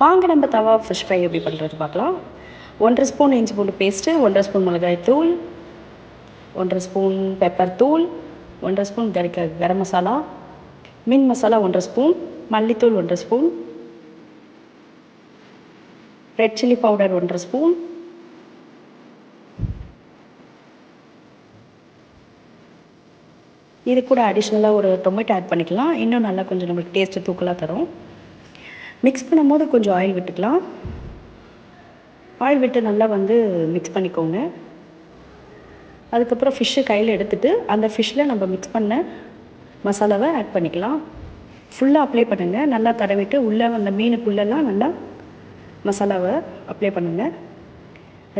வாங்க நம்ம தவா ஃபிஷ் ஃப்ரை எப்படி பண்ணுறது பார்க்கலாம். ஒன்றரை ஸ்பூன் இஞ்சி பூண்டு பேஸ்ட்டு ஒன்றரை ஸ்பூன் மிளகாய் தூள் ஒன்றரை ஸ்பூன் பெப்பர் தூள் ஒன்றரை ஸ்பூன் கறிக்க கரம் மசாலா மீன் மசாலா ஒன்றரை ஸ்பூன் மல்லித்தூள் ஒன்றரை ஸ்பூன் ரெட் சில்லி பவுடர் ஒன்றரை ஸ்பூன் இது கூட அடிஷ்னலாக ஒரு டொமேட்டோ ஆட் பண்ணிக்கலாம். இன்னும் நல்லா கொஞ்சம் நம்மளுக்கு டேஸ்ட்டு தூக்கலாக தரும். மிக்ஸ் பண்ணும்போது கொஞ்சம் ஆயில் விட்டுக்கலாம். ஆயில் விட்டு நல்லா வந்து மிக்ஸ் பண்ணிக்கோங்க. அதுக்கப்புறம் ஃபிஷ்ஷை கையில் எடுத்துட்டு அந்த ஃபிஷ்ஷில் நம்ம மிக்ஸ் பண்ண மசாலாவை ஆட் பண்ணிக்கலாம். ஃபுல்லாக அப்ளை பண்ணுங்கள் நல்லா தடவிட்டு உள்ளே அந்த மீனுக்குள்ளெல்லாம் நல்லா மசாலாவை அப்ளை பண்ணுங்கள்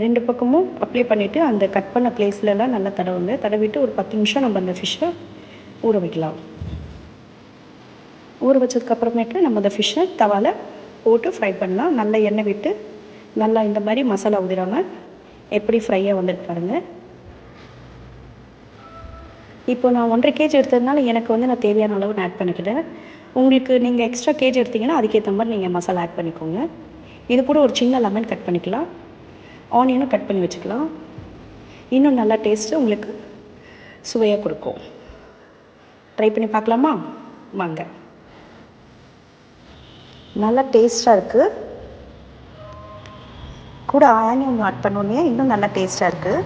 ரெண்டு பக்கமும் அப்ளை பண்ணிவிட்டு அந்த கட் பண்ண பிளேஸ்லலாம் நல்லா தடவுங்க. தடவிட்டு ஒரு பத்து நிமிஷம் நம்ம அந்த ஃபிஷ்ஷை ஊற வைக்கலாம். ஊற வச்சதுக்கப்புறமேட்டு நம்ம அந்த ஃபிஷ்ஷை தவால போட்டு ஃப்ரை பண்ணலாம். நல்லா எண்ணெய் விட்டு நல்லா இந்த மாதிரி மசாலா ஊதிடாமல் எப்படி ஃப்ரையாக வந்துட்டு பாருங்கள் இப்போ நான் ஒன்றரை கேஜி எடுத்ததுனால எனக்கு வந்து நான் தேவையான அளவு நான் ஆட் பண்ணிக்கிறேன் உங்களுக்கு நீங்கள் எக்ஸ்ட்ரா கேஜி எடுத்தீங்கன்னா அதுக்கேற்ற மாதிரி நீங்கள் மசாலா ஆட் பண்ணிக்கோங்க. இது கூட ஒரு சின்ன லெமன் கட் பண்ணிக்கலாம். ஆனியனும் கட் பண்ணி வச்சுக்கலாம். இன்னும் நல்லா டேஸ்ட்டு உங்களுக்கு சுவையாக கொடுக்கும். ட்ரை பண்ணி பார்க்கலாமா? வாங்க. நல்லா டேஸ்ட்டாக இருக்குது கூட ஆனியன் ஆட் பண்ணோன்னே இன்னும் நல்லா டேஸ்ட்டாக இருக்குது